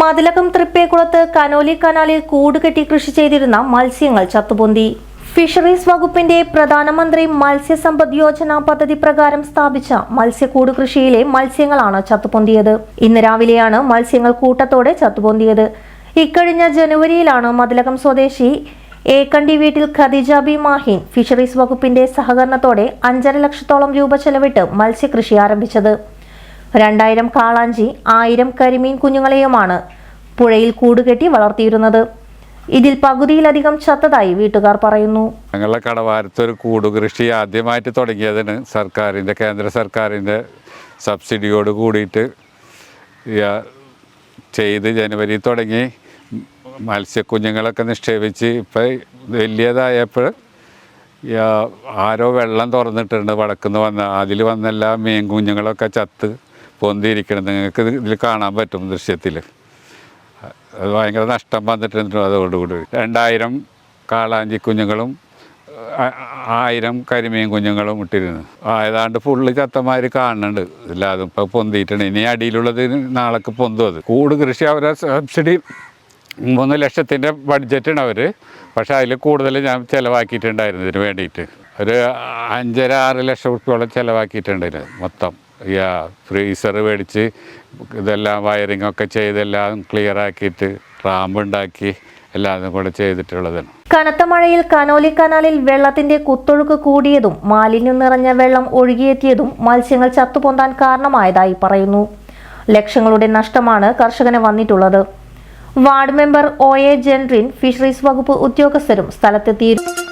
Mathilakam തൃപ്പേക്കുളത്ത് Conolly കനാലിൽ കൂടുകെട്ടി കൃഷി ചെയ്തിരുന്ന മത്സ്യങ്ങൾ ചത്തുപൊന്തി. ഫിഷറീസ് വകുപ്പിന്റെ പ്രധാനമന്ത്രി മത്സ്യസമ്പദ് യോജന പദ്ധതി പ്രകാരം സ്ഥാപിച്ച മത്സ്യക്കൂട് കൃഷിയിലെ മത്സ്യങ്ങളാണ് ചത്തുപൊന്തിയത്. ഇന്ന് രാവിലെയാണ് മത്സ്യങ്ങൾ കൂട്ടത്തോടെ ചത്തുപൊന്തിയത്. ഇക്കഴിഞ്ഞ ജനുവരിയിലാണ് മതിലകം സ്വദേശി ഏക്കണ്ടി വീട്ടിൽ ഖദീജ ബി മാഹിൻ ഫിഷറീസ് വകുപ്പിന്റെ സഹകരണത്തോടെ അഞ്ചര ലക്ഷത്തോളം രൂപ ചെലവിട്ട് മത്സ്യകൃഷി ആരംഭിച്ചത്. രണ്ടായിരം കാളാഞ്ചി ആയിരം കരിമീൻ കുഞ്ഞുങ്ങളെയുമാണ് പുഴയിൽ കൂടുകെട്ടി വളർത്തിയിരുന്നത്. ഇതിൽ പകുതിയിലധികം ചത്തതായി വീട്ടുകാർ പറയുന്നു. ഞങ്ങളുടെ കടവാരത്ത് ഒരു കൂടുകൃഷി ആദ്യമായിട്ട് തുടങ്ങിയതിന് സർക്കാരിന്റെ കേന്ദ്ര സർക്കാരിന്റെ സബ്സിഡിയോട് കൂടിയിട്ട് ചെയ്ത് ജനുവരി തുടങ്ങി മത്സ്യക്കുഞ്ഞുങ്ങളൊക്കെ നിക്ഷേപിച്ച് ഇപ്പം വലിയതായപ്പോൾ ആരോ വെള്ളം തുറന്നിട്ടുണ്ട് വടക്കുന്ന് വന്ന അതിൽ വന്നെല്ലാം മീൻ കുഞ്ഞുങ്ങളൊക്കെ ചത്ത്. പൊന്തിയിരിക്കണം നിങ്ങൾക്ക് ഇതിൽ കാണാൻ പറ്റും ദൃശ്യത്തിൽ. അത് ഭയങ്കര നഷ്ടം വന്നിട്ടുണ്ട് അതോടുകൂടി. രണ്ടായിരം കാളാഞ്ചി കുഞ്ഞുങ്ങളും ആയിരം കരിമീൻ കുഞ്ഞുങ്ങളും ഇട്ടിരുന്നു. ആയതാണ്ട് ഫുള്ള് ചത്തമാര് കാണുന്നുണ്ട്. ഇല്ലാതെ ഇപ്പം പൊന്തിയിട്ടുണ്ട്. ഇനി അടിയിലുള്ളത് നാളേക്ക് പൊന്തും അത്. കൂട് കൃഷി അവരെ സബ്സിഡി മൂന്ന് ലക്ഷത്തിന്റെ ബഡ്ജറ്റാണ് അവർ പക്ഷേ അതിൽ കൂടുതൽ ഞാൻ ചിലവാക്കിയിട്ടുണ്ടായിരുന്നു ഇതിന് വേണ്ടിയിട്ട്. ഒരു അഞ്ചര ആറ് ലക്ഷം റുപ്യോളം ചിലവാക്കിയിട്ടുണ്ട് മൊത്തം. ഈ ഫ്രീസർ മേടിച്ച് ഇതെല്ലാം വയറിംഗ് ഒക്കെ ചെയ്തെല്ലാം ക്ലിയർ ആക്കിയിട്ട് റാമ്പ് ഉണ്ടാക്കി എല്ലാം കൂടെ ചെയ്തിട്ടുള്ളതാണ്. കനത്ത മഴയിൽ കനോലി കനാലിൽ വെള്ളത്തിന്റെ കുത്തൊഴുക്ക് കൂടിയതും മാലിന്യം നിറഞ്ഞ വെള്ളം ഒഴുകിയെത്തിയതും മത്സ്യങ്ങൾ ചത്തുപൊന്താൻ കാരണമായതായി പറയുന്നു. ലക്ഷങ്ങളുടെ നഷ്ടമാണ് കർഷകന് വന്നിട്ടുള്ളത്. Ward member O A Jentin fisheries വകുപ്പ് ഉദ്യോഗസ്ഥരും സ്ഥലത്തെത്തിയിരുന്നു.